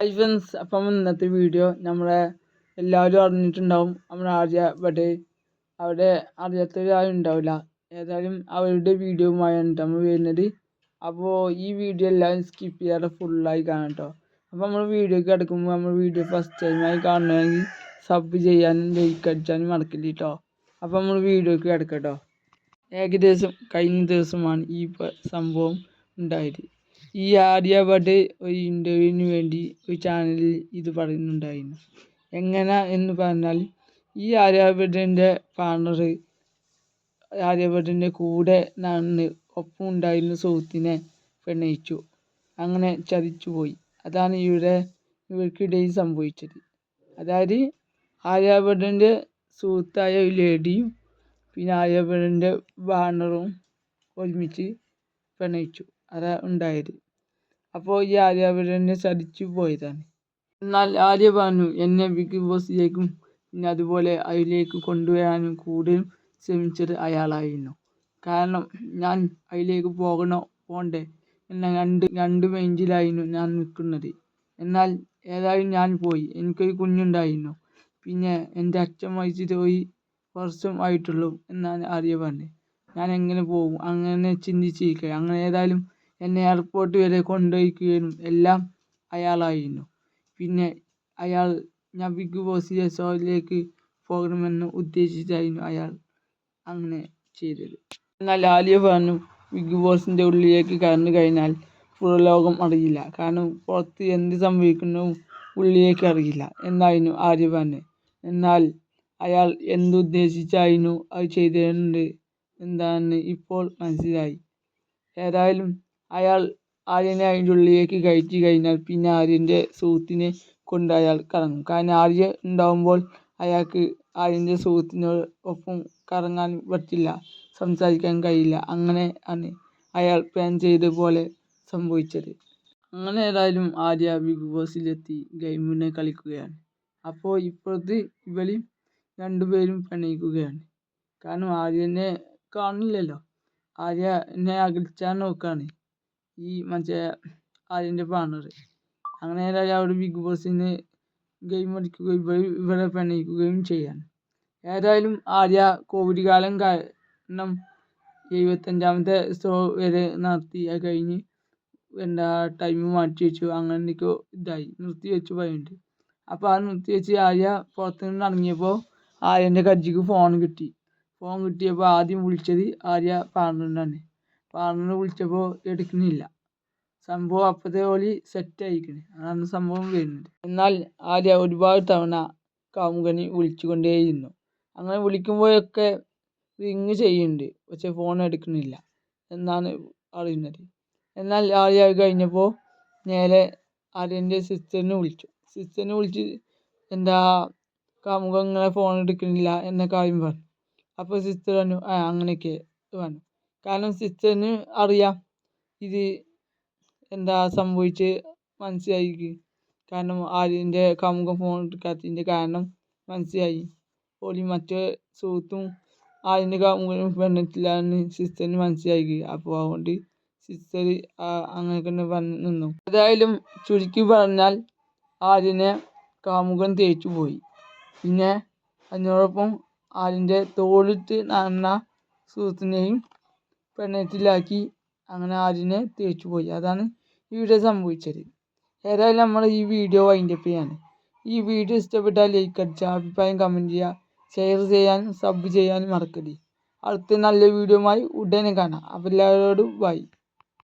Friends അപ്പം ഇന്നത്തെ video നമ്മളെ എല്ലാവരും അറിഞ്ഞിട്ടുണ്ടാവും. നമ്മുടെ ആര്യ ബഡേ അവിടെ അറിയാത്തൊരാരും ഉണ്ടാവില്ല. ഏതായാലും അവരുടെ വീഡിയോയുമായാണ് നമ്മൾ വരുന്നത്. അപ്പോൾ ഈ വീഡിയോ എല്ലാവരും സ്കിപ്പ് ചെയ്യാതെ ഫുള്ളായി കാണാം കേട്ടോ അപ്പോൾ നമ്മൾ വീഡിയോക്ക് കിടക്കുമ്പോൾ നമ്മൾ വീഡിയോ ഫസ്റ്റ് ടൈമായി കാണണമെങ്കിൽ സബ് ചെയ്യാനും ലൈക്ക് അടിച്ചാനും മറക്കില്ല കേട്ടോ അപ്പോൾ നമ്മൾ വീഡിയോക്ക് കിടക്കാം കേട്ടോ ഏകദേശം കഴിഞ്ഞ ദിവസമാണ് ഈ സംഭവം ഉണ്ടായത്. ഈ ആര്യ ബഡ് ഒരു ഇന്റർവ്യൂവിന് വേണ്ടി ഒരു ചാനലിൽ ഇത് പറയുന്നുണ്ടായിരുന്നു. എങ്ങനെ എന്ന് പറഞ്ഞാൽ ഈ ആര്യ ബഡിന്റെ പാർട്ണർ ആര്യ ബഡിന്റെ കൂടെ നടന്ന് ഒപ്പം ഉണ്ടായിരുന്ന സുഹൃത്തിനെ പ്രണയിച്ചു. അങ്ങനെ ചതിച്ചു പോയി അതാണ് ഇവിടെ ഇവർക്കിടയിൽ സംഭവിച്ചത്. അതായത് ആര്യ ബഡിന്റെ സുഹൃത്തായ ഒരു ലേഡിയും പിന്നെ ആര്യ ബഡിന്റെ പാർട്ണറും ഒരുമിച്ച് പ്രണയിച്ചു. അതാ ഉണ്ടായത്. അപ്പോൾ ഈ ആര്യ തന്നെ ചതിച്ചു പോയതാണ്. എന്നാൽ ആര്യ പറഞ്ഞു എന്നെ ബിഗ് ബോസിലേക്കും പിന്നെ അതുപോലെ അതിലേക്ക് കൊണ്ടുവരാനും കൂടുതലും ശ്രമിച്ചത് അയാളായിരുന്നു. കാരണം ഞാൻ അതിലേക്ക് പോകണം പോണ്ടേ? എന്ന രണ്ട് രണ്ട് ബെഞ്ചിലായിരുന്നു ഞാൻ നിൽക്കുന്നത്. എന്നാൽ ഏതായാലും ഞാൻ പോയി. എനിക്കൊരു കുഞ്ഞുണ്ടായിരുന്നു. പിന്നെ എന്റെ അച്ഛൻ മരിച്ചിട്ട് ഒരു വർഷം ആയിട്ടുള്ളൂ എന്നാണ് ആര്യ പറഞ്ഞത്. ഞാൻ എങ്ങനെ പോകും? അങ്ങനെ ചിന്തിച്ചിരിക്കുക അങ്ങനെ ഏതായാലും എന്നെ എയർപോർട്ട് വരെ കൊണ്ടുപോയിക്കുകയും എല്ലാം അയാളായിരുന്നു. പിന്നെ അയാൾ ഞാൻ ബിഗ് ബോസിലെ ഷോയിലേക്ക് പോകണമെന്ന് ഉദ്ദേശിച്ചായിരുന്നു അയാൾ അങ്ങനെ ചെയ്തത്. എന്നാൽ ആലിയ പറഞ്ഞു ബിഗ് ബോസിന്റെ ഉള്ളിലേക്ക് കടന്നു കഴിഞ്ഞാൽ പുറലോകം അറിയില്ല. കാരണം പുറത്ത് എന്ത് സംഭവിക്കുന്നു ഉള്ളിലേക്ക് അറിയില്ല. എന്നായിരുന്നു ആര്യ പറഞ്ഞത് എന്നാൽ അയാൾ എന്തുദ്ദേശിച്ചായിരുന്നു അത് ചെയ്തിട്ടുണ്ട് എന്താണെന്ന് ഇപ്പോൾ മനസ്സിലായി? ഏതായാലും അയാൾ ആര്യനെ അതിന്റെ ഉള്ളിലേക്ക് കയറ്റി കഴിഞ്ഞാൽ പിന്നെ ആര്യന്റെ സുഹൃത്തിനെ കൊണ്ട് അയാൾ കറങ്ങും. കാരണം ആര്യ ഉണ്ടാവുമ്പോൾ അയാൾക്ക് ആര്യന്റെ സുഹൃത്തിനോട് ഒപ്പം കറങ്ങാൻ പറ്റില്ല സംസാരിക്കാൻ കഴിയില്ല. അങ്ങനെ ആണ് അയാൾ പ്ലാൻ ചെയ്ത പോലെ സംഭവിച്ചത്. അങ്ങനെ ഏതായാലും ആര്യ ബിഗ് ബോസിലെത്തി ഗെയിമിനെ കളിക്കുകയാണ്. അപ്പോൾ ഇപ്പോഴത്തെ ഇവരും രണ്ടുപേരും പ്രണയിക്കുകയാണ്. കാരണം ആര്യനെ കാണില്ലല്ലോ. ആര്യനെ അകൽച്ചാൻ നോക്കുകയാണ് ഈ മറ്റേ ആര്യന്റെ പാർട്ണർ അങ്ങനെ അവിടെ ബിഗ് ബോസിന് ഗെയിം അടിക്കുകയും ഇവരെ പ്രണയിക്കുകയും ചെയ്യാണ് ഏതായാലും ആര്യ കോവിഡ് കാലം കാരണം എഴുപത്തഞ്ചാമത്തെ ഷോ വരെ നടത്തി അത് കഴിഞ്ഞ് എന്താ ടൈം മാറ്റി വെച്ചു. അങ്ങനെ എന്തൊക്കെയോ ഇതായി. നിർത്തി വെച്ചു പറയുന്നുണ്ട് അപ്പോൾ ആ നിർത്തി വെച്ച് ആര്യ പുറത്തു നിന്ന് ഇറങ്ങിയപ്പോൾ ആര്യന്റെ കജ്ജിക്ക് ഫോൺ കിട്ടി. ഫോൺ കിട്ടിയപ്പോൾ ആദ്യം വിളിച്ചത് ആര്യ പാർട്ണറിനാണ് പാർട്ണർ വിളിച്ചപ്പോൾ എടുക്കുന്നില്ല സംഭവം അപ്പോഴത്തെ പോലെ സെറ്റ് ആയിക്കണ്. അതാണ് സംഭവം വരുന്നത്. എന്നാൽ ആര്യ ഒരുപാട് തവണ കാമുകനെ വിളിച്ചുകൊണ്ടേയിരുന്നു. അങ്ങനെ വിളിക്കുമ്പോഴൊക്കെ റിങ് ചെയ്യുന്നുണ്ട്. പക്ഷെ ഫോൺ എടുക്കുന്നില്ല എന്നാണ് അറിയുന്നത്. എന്നാൽ ആര്യ കഴിഞ്ഞപ്പോൾ നേരെ ആര്യന്റെ സിസ്റ്ററിനെ വിളിച്ചു. സിസ്റ്ററിനെ വിളിച്ച് എന്താ കാമുകൻ ഇങ്ങനെ ഫോൺ എടുക്കുന്നില്ല എന്ന കാര്യം പറഞ്ഞു. അപ്പോൾ സിസ്റ്റർ പറഞ്ഞു ആ അങ്ങനെയൊക്കെ പറഞ്ഞു. കാരണം സിസ്റ്ററിന് അറിയാം ഇത് എന്താ സംഭവിച്ച് മനസ്സിലായി കാരണം ആര്യന്റെ കാമുകൻ ഫോൺ എടുക്കാത്തതിന്റെ കാരണം മനസ്സിലായി. ഓലി മറ്റേ സുഹൃത്തും ആര്യന്റെ കാമുകനും പെണ്ണിട്ടില്ല എന്ന് സിസ്റ്ററിന് മനസ്സിലായി അപ്പോൾ അതുകൊണ്ട് സിസ്റ്റർ അങ്ങനെ തന്നെ പറഞ്ഞു നിന്നു. ഏതായാലും ചുരുക്കി പറഞ്ഞാൽ ആര്യനെ കാമുകൻ തേച്ചു പോയി. പിന്നെ അതിനോടൊപ്പം ആര്യന്റെ തോളിട്ട് നടന്ന സുഹൃത്തിനെയും പ്രണയത്തിലാക്കി അങ്ങനെ ആര്യനെ തേച്ചു പോയി. അതാണ് ഇവിടെ സംഭവിച്ചത്. ഏതായാലും നമ്മൾ ഈ വീഡിയോ വൈൻഡപ്പ് ചെയ്യാണ്. ഈ വീഡിയോ ഇഷ്ടപ്പെട്ടാൽ ലൈക്ക് അടിച്ചാൽ അഭിപ്രായം കമന്റ് ചെയ്യുക ഷെയർ ചെയ്യാൻ സബ് ചെയ്യാൻ മറക്കരുത്. അടുത്ത നല്ല വീഡിയോയുമായി ഉടനെ കാണാം. അപ്പോൾ എല്ലാവരോടും ബൈ